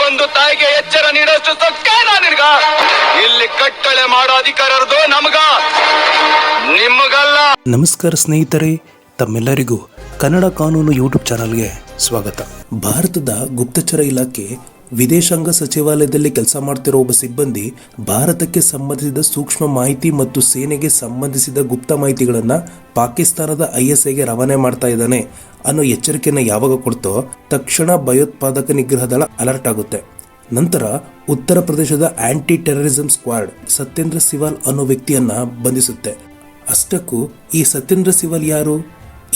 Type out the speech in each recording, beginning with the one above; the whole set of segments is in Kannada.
ಬಂದು ತಾಯಿಗೆ ಎಚ್ಚರ ನೀಡೋಷ್ಟು ಸೊಕ್ಕೇನ ನಿನ್ಗ? ಇಲ್ಲಿ ಕಟ್ಟಳೆ ಮಾಡೋ ಅಧಿಕಾರದ್ದು ನಮಗ. ನಿಮಗಲ್ಲ. ನಮಸ್ಕಾರ ಸ್ನೇಹಿತರೆ, ತಮ್ಮೆಲ್ಲರಿಗೂ ಕನ್ನಡ ಕಾನೂನು ಯೂಟ್ಯೂಬ್ ಚಾನಲ್ಗೆ ಸ್ವಾಗತ. ಭಾರತದ ಗುಪ್ತಚರ ಇಲಾಖೆ ವಿದೇಶಾಂಗ ಸಚಿವಾಲಯದಲ್ಲಿ ಕೆಲಸ ಮಾಡ್ತಿರೋ ಒಬ್ಬ ಸಿಬ್ಬಂದಿ ಭಾರತಕ್ಕೆ ಸಂಬಂಧಿಸಿದ ಸೂಕ್ಷ್ಮ ಮಾಹಿತಿ ಮತ್ತು ಸೇನೆಗೆ ಸಂಬಂಧಿಸಿದ ಗುಪ್ತ ಮಾಹಿತಿಗಳನ್ನು ಪಾಕಿಸ್ತಾನದ ಐಎಸ್ಐಗೆ ರವಾನೆ ಮಾಡ್ತಾ ಇದ್ದಾನೆ. ಅನ್ನೋ ಎಚ್ಚರಿಕೆಯನ್ನು ಯಾವಾಗ ಕೊಡ್ತೋ ತಕ್ಷಣ ಭಯೋತ್ಪಾದಕ ನಿಗ್ರಹ ದಳ ಅಲರ್ಟ್ ಆಗುತ್ತೆ. ನಂತರ ಉತ್ತರ ಪ್ರದೇಶದ anti terrorism squad Satyendra Siwal ಅನ್ನೋ ವ್ಯಕ್ತಿಯನ್ನ ಬಂಧಿಸುತ್ತೆ. ಅಷ್ಟಕ್ಕೂ ಈ ಸತ್ಯೇಂದ್ರ ಸಿವಾಲ್ ಯಾರು?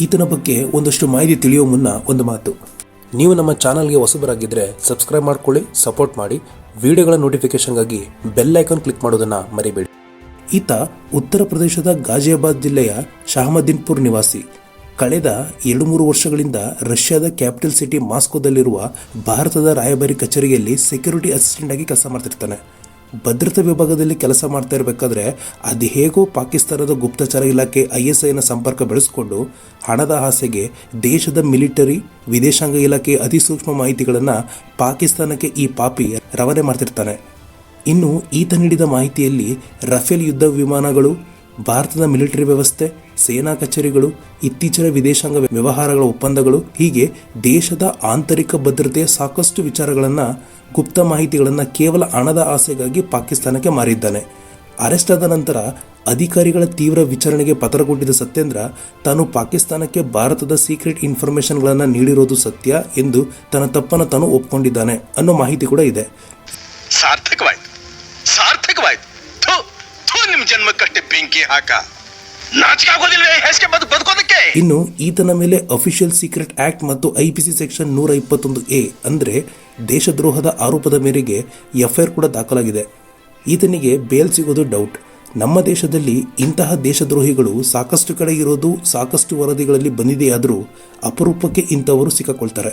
ಈತನ ಬಗ್ಗೆ ಒಂದಷ್ಟು ಮಾಹಿತಿ ತಿಳಿಯೋ ಮುನ್ನ ಒಂದು ಮಾತು. ನೀವು ನಮ್ಮ ಚಾನಲ್ಗೆ ಹೊಸಬರಾಗಿದ್ದರೆ ಸಬ್ಸ್ಕ್ರೈಬ್ ಮಾಡ್ಕೊಳ್ಳಿ, ಸಪೋರ್ಟ್ ಮಾಡಿ, ವಿಡಿಯೋಗಳ ನೋಟಿಫಿಕೇಷನ್ಗಾಗಿ ಬೆಲ್ ಐಕಾನ್ ಕ್ಲಿಕ್ ಮಾಡೋದನ್ನ ಮರಿಬೇಡಿ. ಈತ ಉತ್ತರ ಪ್ರದೇಶದ ಗಾಜಿಯಾಬಾದ್ ಜಿಲ್ಲೆಯ ಶಹಮದಿನ್ಪುರ್ ನಿವಾಸಿ. ಕಳೆದ ಎರಡು ಮೂರು ವರ್ಷಗಳಿಂದ ರಷ್ಯಾದ ಕ್ಯಾಪಿಟಲ್ ಸಿಟಿ ಮಾಸ್ಕೋದಲ್ಲಿರುವ ಭಾರತದ ರಾಯಭಾರಿ ಕಚೇರಿಯಲ್ಲಿ ಸೆಕ್ಯೂರಿಟಿ ಅಸಿಸ್ಟೆಂಟ್ ಆಗಿ ಕೆಲಸ ಮಾಡ್ತಿರ್ತಾನೆ. ಭದ್ರತಾ ವಿಭಾಗದಲ್ಲಿ ಕೆಲಸ ಮಾಡ್ತಾ ಇರಬೇಕಾದ್ರೆ ಅದು ಹೇಗೋ ಪಾಕಿಸ್ತಾನದ ಗುಪ್ತಚರ ಇಲಾಖೆ ಐ ಎಸ್ ಐನ ಸಂಪರ್ಕ ಬೆಳೆಸ್ಕೊಂಡು ಹಣದ ಆಸೆಗೆ ದೇಶದ ಮಿಲಿಟರಿ, ವಿದೇಶಾಂಗ ಇಲಾಖೆ ಅತಿಸೂಕ್ಷ್ಮ ಮಾಹಿತಿಗಳನ್ನು ಪಾಕಿಸ್ತಾನಕ್ಕೆ ಈ ಪಾಪಿ ರವಾನೆ ಮಾಡ್ತಿರ್ತಾನೆ. ಇನ್ನು ಈತ ನೀಡಿದ ಮಾಹಿತಿಯಲ್ಲಿ ರಫೇಲ್ ಯುದ್ಧ ವಿಮಾನಗಳು, ಭಾರತದ ಮಿಲಿಟರಿ ವ್ಯವಸ್ಥೆ, ಸೇನಾ ಕಚೇರಿಗಳು, ಇತ್ತೀಚಿನ ವಿದೇಶಾಂಗ ವ್ಯವಹಾರಗಳ ಒಪ್ಪಂದಗಳು, ಹೀಗೆ ದೇಶದ ಆಂತರಿಕ ಭದ್ರತೆಯ ಸಾಕಷ್ಟು ವಿಚಾರಗಳನ್ನು ಗುಪ್ತ ಮಾಹಿತಿಗಳನ್ನು ಕೇವಲ ಹಣದ ಆಸೆಗಾಗಿ ಪಾಕಿಸ್ತಾನಕ್ಕೆ ಮಾರಿದ್ದಾನೆ. ಅರೆಸ್ಟ್ ಆದ ನಂತರ ಅಧಿಕಾರಿಗಳ ತೀವ್ರ ವಿಚಾರಣೆಗೆ ಪತ್ರ ಕೊಟ್ಟಿದ್ದ ಸತ್ಯೇಂದ್ರ ತಾನು ಪಾಕಿಸ್ತಾನಕ್ಕೆ ಭಾರತದ ಸೀಕ್ರೆಟ್ ಇನ್ಫಾರ್ಮೇಷನ್ಗಳನ್ನು ನೀಡಿರೋದು ಸತ್ಯ ಎಂದು ತನ್ನ ತಪ್ಪನ್ನು ತಾನು ಒಪ್ಕೊಂಡಿದ್ದಾನೆ ಅನ್ನೋ ಮಾಹಿತಿ ಕೂಡ ಇದೆ. ಸಾರ್ಥಕವಾಯ್ತು. ಸಾರ್ಥಕವಾಯ್ತು. ನಿಮ್ಮ ಜನ್ಮಕ್ಕಷ್ಟೇ ಬೆಂಕಿ ಹಾಕ. ಇನ್ನು ಈತನ ಮೇಲೆ ಅಫಿಷಿಯಲ್ ಸೀಕ್ರೆಟ್ ಆಕ್ಟ್ ಮತ್ತು ಐಪಿಸಿ ಸೆಕ್ಷನ್ ನೂರ ಇಪ್ಪತ್ತೊಂದು ಎ ಅಂದರೆ ದೇಶದ್ರೋಹದ ಆರೋಪದ ಮೇರೆಗೆ ಎಫ್ಐಆರ್ ಕೂಡ ದಾಖಲಾಗಿದೆ. ಈತನಿಗೆ ಬೇಲ್ ಸಿಗೋದು ಡೌಟ್ ನಮ್ಮ ದೇಶದಲ್ಲಿ ಇಂತಹ ದೇಶದ್ರೋಹಿಗಳು ಸಾಕಷ್ಟು ಕಡೆ ಇರೋದು, ಸಾಕಷ್ಟು ವರದಿಗಳಲ್ಲಿ ಬಂದಿದೆಯಾದರೂ ಅಪರೂಪಕ್ಕೆ ಇಂಥವರು ಸಿಕ್ಕಾಕೊಳ್ತಾರೆ.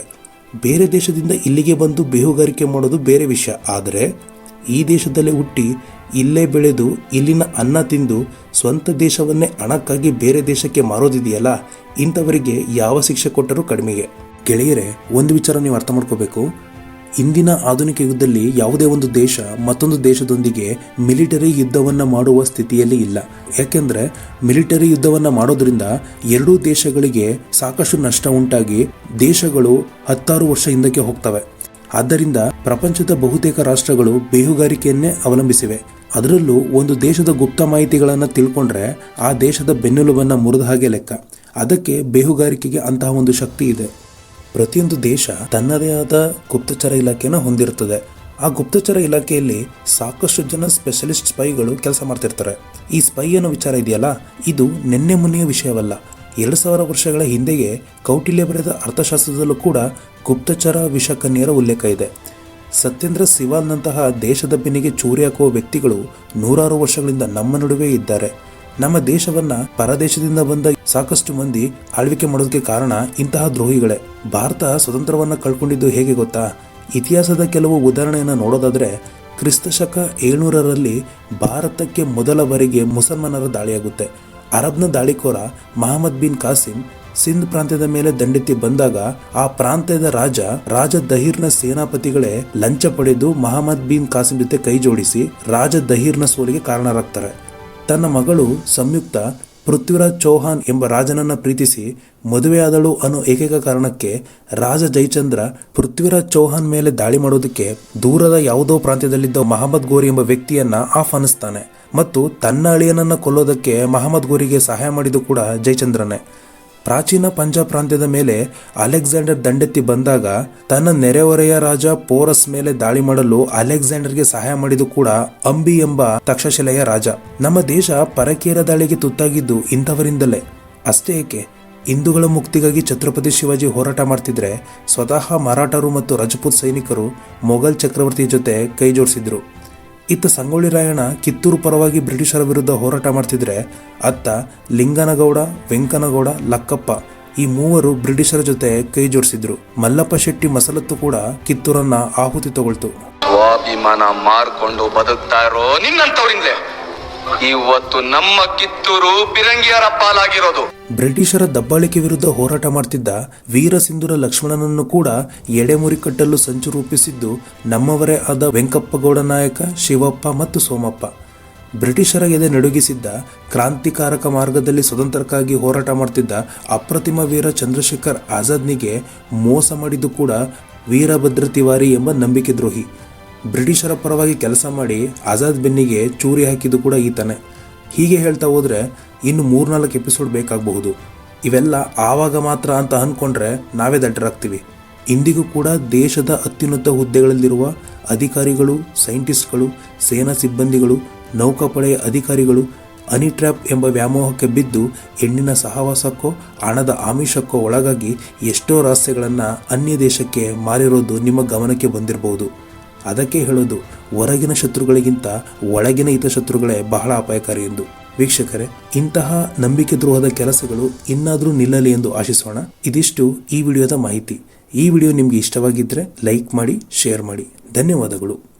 ಬೇರೆ ದೇಶದಿಂದ ಇಲ್ಲಿಗೆ ಬಂದು ಬೇಹುಗಾರಿಕೆ ಮಾಡೋದು ಬೇರೆ ವಿಷಯ. ಆದರೆ ಈ ದೇಶದಲ್ಲೇ ಹುಟ್ಟಿ ಇಲ್ಲೇ ಬೆಳೆದು ಇಲ್ಲಿನ ಅನ್ನ ತಿಂದು ಸ್ವಂತ ದೇಶವನ್ನೇ ಹಣಕ್ಕಾಗಿ ಬೇರೆ ದೇಶಕ್ಕೆ ಮಾರೋದಿದೆಯಲ್ಲ, ಇಂಥವರಿಗೆ ಯಾವ ಶಿಕ್ಷೆ ಕೊಟ್ಟರೂ ಕಡಿಮೆಗೆ. ಗೆಳೆಯರೆ, ಒಂದು ವಿಚಾರ ನೀವು ಅರ್ಥ ಮಾಡ್ಕೋಬೇಕು. ಇಂದಿನ ಆಧುನಿಕ ಯುಗದಲ್ಲಿ ಯಾವುದೇ ಒಂದು ದೇಶ ಮತ್ತೊಂದು ದೇಶದೊಂದಿಗೆ ಮಿಲಿಟರಿ ಯುದ್ಧವನ್ನು ಮಾಡುವ ಸ್ಥಿತಿಯಲ್ಲಿ ಇಲ್ಲ. ಯಾಕೆಂದರೆ ಮಿಲಿಟರಿ ಯುದ್ಧವನ್ನು ಮಾಡೋದ್ರಿಂದ ಎರಡೂ ದೇಶಗಳಿಗೆ ಸಾಕಷ್ಟು ನಷ್ಟ ಉಂಟಾಗಿ ದೇಶಗಳು ಹತ್ತಾರು ವರ್ಷ ಹಿಂದಕ್ಕೆ ಹೋಗ್ತವೆ. ಆದ್ದರಿಂದ ಪ್ರಪಂಚದ ಬಹುತೇಕ ರಾಷ್ಟ್ರಗಳು ಬೇಹುಗಾರಿಕೆಯನ್ನೇ ಅವಲಂಬಿಸಿವೆ. ಅದರಲ್ಲೂ ಒಂದು ದೇಶದ ಗುಪ್ತ ಮಾಹಿತಿಗಳನ್ನು ತಿಳ್ಕೊಂಡ್ರೆ ಆ ದೇಶದ ಬೆನ್ನೆಲುಬನ್ನು ಮುರಿದ ಹಾಗೆ ಲೆಕ್ಕ. ಅದಕ್ಕೆ ಬೇಹುಗಾರಿಕೆಗೆ ಅಂತಹ ಒಂದು ಶಕ್ತಿ ಇದೆ. ಪ್ರತಿಯೊಂದು ದೇಶ ತನ್ನದೇ ಆದ ಗುಪ್ತಚರ ಇಲಾಖೆಯನ್ನು ಹೊಂದಿರುತ್ತದೆ. ಆ ಗುಪ್ತಚರ ಇಲಾಖೆಯಲ್ಲಿ ಸಾಕಷ್ಟು ಜನ ಸ್ಪೆಷಲಿಸ್ಟ್ ಸ್ಪೈಗಳು ಕೆಲಸ ಮಾಡ್ತಿರ್ತಾರೆ. ಈ ಸ್ಪೈ ಅನ್ನೋ ವಿಚಾರ ಇದೆಯಲ್ಲ? ಇದು ನಿನ್ನೆ ಮುನ್ನೆಯ ವಿಷಯವಲ್ಲ. ಎರಡು ಸಾವಿರ ವರ್ಷಗಳ ಹಿಂದೆಯೇ ಕೌಟಿಲ್ಯ ಬರೆದ ಅರ್ಥಶಾಸ್ತ್ರದಲ್ಲೂ ಕೂಡ ಗುಪ್ತಚರ ವಿಷಕನ್ಯರ ಉಲ್ಲೇಖ ಇದೆ. ಸತ್ಯೇಂದ್ರ ಸಿವಾಲ್ನಂತಹ ದೇಶದ ಬೆನ್ನಿಗೆ ಚೂರಿ ಹಾಕುವ ವ್ಯಕ್ತಿಗಳು ನೂರಾರು ವರ್ಷಗಳಿಂದ ನಮ್ಮ ನಡುವೆ ಇದ್ದಾರೆ. ನಮ್ಮ ದೇಶವನ್ನ ಪರದೇಶದಿಂದ ಬಂದ ಸಾಕಷ್ಟು ಮಂದಿ ಆಳ್ವಿಕೆ ಮಾಡೋದಕ್ಕೆ ಕಾರಣ ಇಂತಹ ದ್ರೋಹಿಗಳೇ. ಭಾರತ ಸ್ವತಂತ್ರವನ್ನ ಕಳ್ಕೊಂಡಿದ್ದು ಹೇಗೆ ಗೊತ್ತಾ? ಇತಿಹಾಸದ ಕೆಲವು ಉದಾಹರಣೆಯನ್ನು ನೋಡೋದಾದ್ರೆ, ಕ್ರಿಸ್ತಶಕ ಏಳ್ನೂರರಲ್ಲಿ ಭಾರತಕ್ಕೆ ಮೊದಲ ಬಾರಿಗೆ ಮುಸಲ್ಮಾನರ ದಾಳಿಯಾಗುತ್ತೆ. ಅರಬ್ನ ದಾಳಿಕೋರ ಮಹಮ್ಮದ್ ಬಿನ್ ಕಾಸಿಂ ಸಿಂಧ್ ಪ್ರಾಂತ್ಯದ ಮೇಲೆ ದಂಡೆತ್ತಿ ಬಂದಾಗ ಆ ಪ್ರಾಂತ್ಯದ ರಾಜ ರಾಜ ದಹೀರ್ನ ಸೇನಾಪತಿಗಳೇ ಲಂಚ ಪಡೆದು ಮಹಮ್ಮದ್ ಬಿನ್ ಕಾಸಿಂ ಜೊತೆ ಕೈ ಜೋಡಿಸಿ ರಾಜ ದಹೀರ್ನ ಸೋಲಿಗೆ ಕಾರಣರಾಗ್ತಾರೆ. ತನ್ನ ಮಗಳು ಸಂಯುಕ್ತ ಪೃಥ್ವಿರಾಜ್ ಚೌಹಾನ್ ಎಂಬ ರಾಜನನ್ನ ಪ್ರೀತಿಸಿ ಮದುವೆಯಾದಳು ಅನ್ನೋ ಏಕೈಕ ಕಾರಣಕ್ಕೆ ರಾಜ ಜಯಚಂದ್ರ ಪೃಥ್ವಿರಾಜ್ ಚೌಹಾನ್ ಮೇಲೆ ದಾಳಿ ಮಾಡೋದಕ್ಕೆ ದೂರದ ಯಾವುದೋ ಪ್ರಾಂತ್ಯದಲ್ಲಿದ್ದ ಮಹಮ್ಮದ್ ಗೋರಿ ಎಂಬ ವ್ಯಕ್ತಿಯನ್ನ ಆಹ್ವಾನಿಸ್ತಾನೆ ಮತ್ತು ತನ್ನ ಅಳಿಯನನ್ನ ಕೊಲ್ಲೋದಕ್ಕೆ ಮಹಮ್ಮದ್ ಗೋರಿಗೆ ಸಹಾಯ ಮಾಡಿದ್ದು ಕೂಡ ಜಯಚಂದ್ರನೇ. ಪ್ರಾಚೀನ ಪಂಜಾಬ್ ಪ್ರಾಂತ್ಯದ ಮೇಲೆ ಅಲೆಕ್ಸಾಂಡರ್ ದಂಡೆತ್ತಿ ಬಂದಾಗ ತನ್ನ ನೆರೆಹೊರೆಯ ರಾಜ ಪೋರಸ್ ಮೇಲೆ ದಾಳಿ ಮಾಡಲು ಅಲೆಕ್ಸಾಂಡರ್ಗೆ ಸಹಾಯ ಮಾಡಿದ್ದು ಕೂಡ ಅಂಬಿ ಎಂಬ ತಕ್ಷಶಿಲೆಯ ರಾಜ. ನಮ್ಮ ದೇಶ ಪರಕೀಯರ ದಾಳಿಗೆ ತುತ್ತಾಗಿದ್ದು ಇಂಥವರಿಂದಲೇ. ಅಷ್ಟೇ ಏಕೆ? ಹಿಂದೂಗಳ ಮುಕ್ತಿಗಾಗಿ ಛತ್ರಪತಿ ಶಿವಾಜಿ ಹೋರಾಟ ಮಾಡ್ತಿದ್ರೆ ಸ್ವತಃ ಮರಾಠರು ಮತ್ತು ರಜಪೂತ್ ಸೈನಿಕರು ಮೊಘಲ್ ಚಕ್ರವರ್ತಿ ಜೊತೆ ಕೈ ಜೋಡಿಸಿದ್ರು ಇತ್ತ ಸಂಗೊಳ್ಳಿ ರಾಯಣ್ಣ ಕಿತ್ತೂರು ಪರವಾಗಿ ಬ್ರಿಟಿಷರ ವಿರುದ್ಧ ಹೋರಾಟ ಮಾಡ್ತಿದ್ರೆ ಅತ್ತ ಲಿಂಗನಗೌಡ, ವೆಂಕನಗೌಡ, ಲಕ್ಕಪ್ಪ ಈ ಮೂವರು ಬ್ರಿಟಿಷರ ಜೊತೆ ಕೈ ಜೋಡಿಸಿದ್ರು. ಮಲ್ಲಪ್ಪ ಶೆಟ್ಟಿ ಮಸಲತ್ತು ಕೂಡ ಕಿತ್ತೂರನ್ನ ಆಹುತಿ ತಗೊಳ್ತು. ಮಾರ್ಕೊಂಡು ಬದುಕ್ತಾ ಇರೋ ನಿನ್ನಂತವ್ರಿಂದಲೇ ಇವತ್ತು ನಮ್ಮ ಕಿತ್ತೂರು ಬಿರಂಗಿಯರ ಪಾಲಾಗಿರೋದು. ಬ್ರಿಟಿಷರ ದಬ್ಬಾಳಿಕೆ ವಿರುದ್ಧ ಹೋರಾಟ ಮಾಡ್ತಿದ್ದ ವೀರಸಿಂಧುರ ಲಕ್ಷ್ಮಣನನ್ನು ಕೂಡ ಎಡೆಮುರಿ ಕಟ್ಟಲು ಸಂಚು ರೂಪಿಸಿದ್ದು ನಮ್ಮವರೇ ಆದ ವೆಂಕಪ್ಪಗೌಡ ನಾಯಕ, ಶಿವಪ್ಪ ಮತ್ತು ಸೋಮಪ್ಪ. ಬ್ರಿಟಿಷರ ಎದೆ ನಡುಗಿಸಿದ್ದ ಕ್ರಾಂತಿಕಾರಕ ಮಾರ್ಗದಲ್ಲಿ ಸ್ವತಂತ್ರಕ್ಕಾಗಿ ಹೋರಾಟ ಮಾಡ್ತಿದ್ದ ಅಪ್ರತಿಮ ವೀರ ಚಂದ್ರಶೇಖರ್ ಆಜಾದ್ನಿಗೆ ಮೋಸ ಮಾಡಿದ್ದು ಕೂಡ ವೀರಭದ್ರ ತಿವಾರಿ ಎಂಬ ನಂಬಿಕೆ ದ್ರೋಹಿ. ಬ್ರಿಟಿಷರ ಪರವಾಗಿ ಕೆಲಸ ಮಾಡಿ ಆಜಾದ್ ಬೆನ್ನಿಗೆ ಚೂರಿ ಹಾಕಿದ್ದು ಕೂಡ ಈತನೇ. ಹೀಗೆ ಹೇಳ್ತಾ ಹೋದ್ರೆ ಇನ್ನು ಮೂರ್ನಾಲ್ಕು ಎಪಿಸೋಡ್ ಬೇಕಾಗಬಹುದು. ಇವೆಲ್ಲ ಆವಾಗ ಮಾತ್ರ ಅಂತ ಅಂದ್ಕೊಂಡ್ರೆ ನಾವೇ ದಡ್ಡರಾಗ್ತೀವಿ. ಇಂದಿಗೂ ಕೂಡ ದೇಶದ ಅತ್ಯುನ್ನತ ಹುದ್ದೆಗಳಲ್ಲಿರುವ ಅಧಿಕಾರಿಗಳು, ಸೈಂಟಿಸ್ಟ್ಗಳು, ಸೇನಾ ಸಿಬ್ಬಂದಿಗಳು ನೌಕಾಪಡೆಯ ಅಧಿಕಾರಿಗಳು ಅನಿ ಟ್ರ್ಯಾಪ್ ಎಂಬ ವ್ಯಾಮೋಹಕ್ಕೆ ಬಿದ್ದು ಹೆಣ್ಣಿನ ಸಹವಾಸಕ್ಕೋ, ಹಣದ ಆಮಿಷಕ್ಕೋ ಒಳಗಾಗಿ ಎಷ್ಟೋ ರಹಸ್ಯಗಳನ್ನು ಅನ್ಯ ದೇಶಕ್ಕೆ ಮಾರಿರೋದು ನಿಮ್ಮ ಗಮನಕ್ಕೆ ಬಂದಿರಬಹುದು. ಅದಕ್ಕೆ ಹೇಳೋದು ಹೊರಗಿನ ಶತ್ರುಗಳಿಗಿಂತ ಒಳಗಿನ ಹಿತಶತ್ರುಗಳೇ ಬಹಳ ಅಪಾಯಕಾರಿ ಎಂದು. ವೀಕ್ಷಕರೇ, ಇಂತಹ ನಂಬಿಕೆ ದ್ರೋಹದ ಕೆಲಸಗಳು ಇನ್ನಾದರೂ ನಿಲ್ಲಲಿ ಎಂದು ಆಶಿಸೋಣ. ಇದಿಷ್ಟು ಈ ವಿಡಿಯೋದ ಮಾಹಿತಿ. ಈ ವಿಡಿಯೋ ನಿಮಗೆ ಇಷ್ಟವಾಗಿದ್ದರೆ ಲೈಕ್ ಮಾಡಿ, ಶೇರ್ ಮಾಡಿ. ಧನ್ಯವಾದಗಳು.